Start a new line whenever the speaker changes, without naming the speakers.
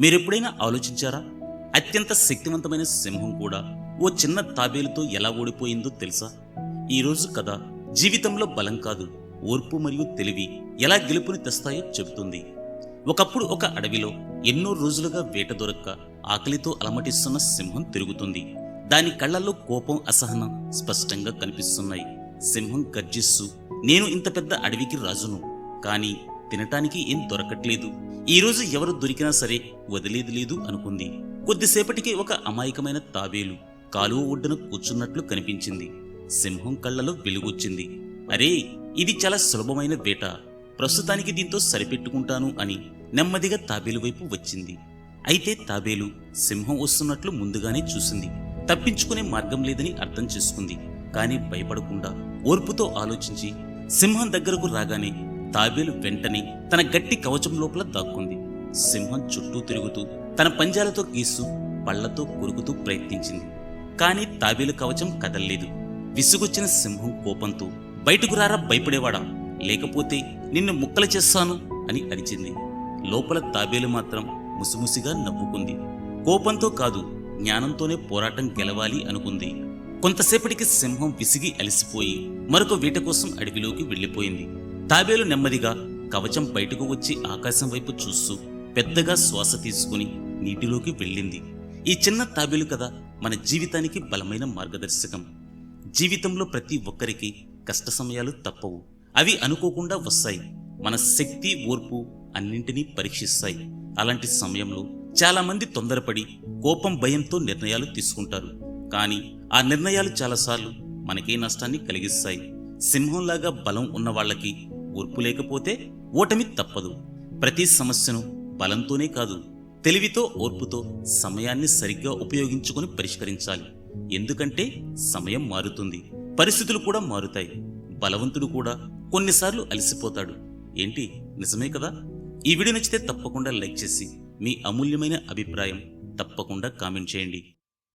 మీరెప్పుడైనా ఆలోచించారా? అత్యంత శక్తివంతమైన సింహం కూడా ఓ చిన్న తాబేలుతో ఎలా ఓడిపోయిందో తెలుసా? ఈరోజు కథ జీవితంలో బలం కాదు ఓర్పు మరియు తెలివి ఎలా గెలుపుని తెస్తాయో చెబుతుంది. ఒకప్పుడు ఒక అడవిలో ఎన్నో రోజులుగా వేట దొరక్క ఆకలితో అలమటిస్తున్న సింహం తిరుగుతుంది. దాని కళ్ళల్లో కోపం అసహనం స్పష్టంగా కనిపిస్తున్నాయి. సింహం గర్జిస్తూ నేను ఇంత పెద్ద అడవికి రాజును కానీ తినటానికి ఏం దొరకట్లేదు. ఈ రోజు ఎవరు దొరికినా సరే వదిలేది లేదు అనుకుంది. కొద్దిసేపటికి ఒక అమాయకమైన తాబేలు కాలువ ఒడ్డున కూర్చున్నట్లు కనిపించింది. సింహం కళ్ళలో వెలుగొచ్చింది. అరే ఇది చాలా సులభమైన వేట. ప్రస్తుతానికి దీంతో సరిపెట్టుకుంటాను అని నెమ్మదిగా తాబేలు వైపు వచ్చింది. అయితే తాబేలు సింహం వస్తున్నట్లు ముందుగానే చూసింది. తప్పించుకునే మార్గం లేదని అర్థం చేసుకుంది. కానీ భయపడకుండా ఓర్పుతో ఆలోచించి సింహం దగ్గరకు రాగానే తాబేలు వెంటనే తన గట్టి కవచం లోపల దాక్కుంది. సింహం చుట్టూ తిరుగుతూ తన పంజాలతో గీస్తూ పళ్ళతో కొరుకుతూ ప్రయత్నించింది. కానీ తాబేలు కవచం కదల్లేదు. విసుగొచ్చిన సింహం కోపంతో బయటకు రారా భయపడేవాడా? లేకపోతే నిన్ను ముక్కలు చేస్తాను అని అరిచింది. లోపల తాబేలు మాత్రం ముసిముసిగా నవ్వుకుంది. కోపంతో కాదు జ్ఞానంతోనే పోరాటం గెలవాలి అనుకుంది. కొంతసేపటికి సింహం విసిగి అలసిపోయి మరొక వీట కోసం అడవిలోకి వెళ్ళిపోయింది. తాబేలు నెమ్మదిగా కవచం బయటకు వచ్చి ఆకాశం వైపు చూస్తూ పెద్దగా శ్వాస తీసుకుని నీటిలోకి వెళ్ళింది. ఈ చిన్న తాబేలు కథ మన జీవితానికి బలమైన మార్గదర్శకం. జీవితంలో ప్రతి ఒక్కరికి కష్ట సమయాలు తప్పవు. అవి అనుకోకుండా వస్తాయి. మన శక్తి ఓర్పు అన్నింటినీ పరీక్షిస్తాయి. అలాంటి సమయంలో చాలామంది తొందరపడి కోపం భయంతో నిర్ణయాలు తీసుకుంటారు. కానీ ఆ నిర్ణయాలు చాలాసార్లు మనకే నష్టాన్ని కలిగిస్తాయి. సింహంలాగా బలం ఉన్న వాళ్ళకి ఓర్పు లేకపోతే ఓటమి తప్పదు. ప్రతి సమస్యను బలంతోనే కాదు తెలివితో ఓర్పుతో సమయాన్ని సరిగ్గా ఉపయోగించుకొని పరిష్కరించాలి. ఎందుకంటే సమయం మారుతుంది పరిస్థితులు కూడా మారుతాయి. బలవంతుడు కూడా కొన్నిసార్లు అలసిపోతాడు. ఏంటి? నిజమే కదా? ఈ వీడియో నచ్చితే తప్పకుండా లైక్ చేసి మీ అమూల్యమైన అభిప్రాయం తప్పకుండా కామెంట్ చేయండి.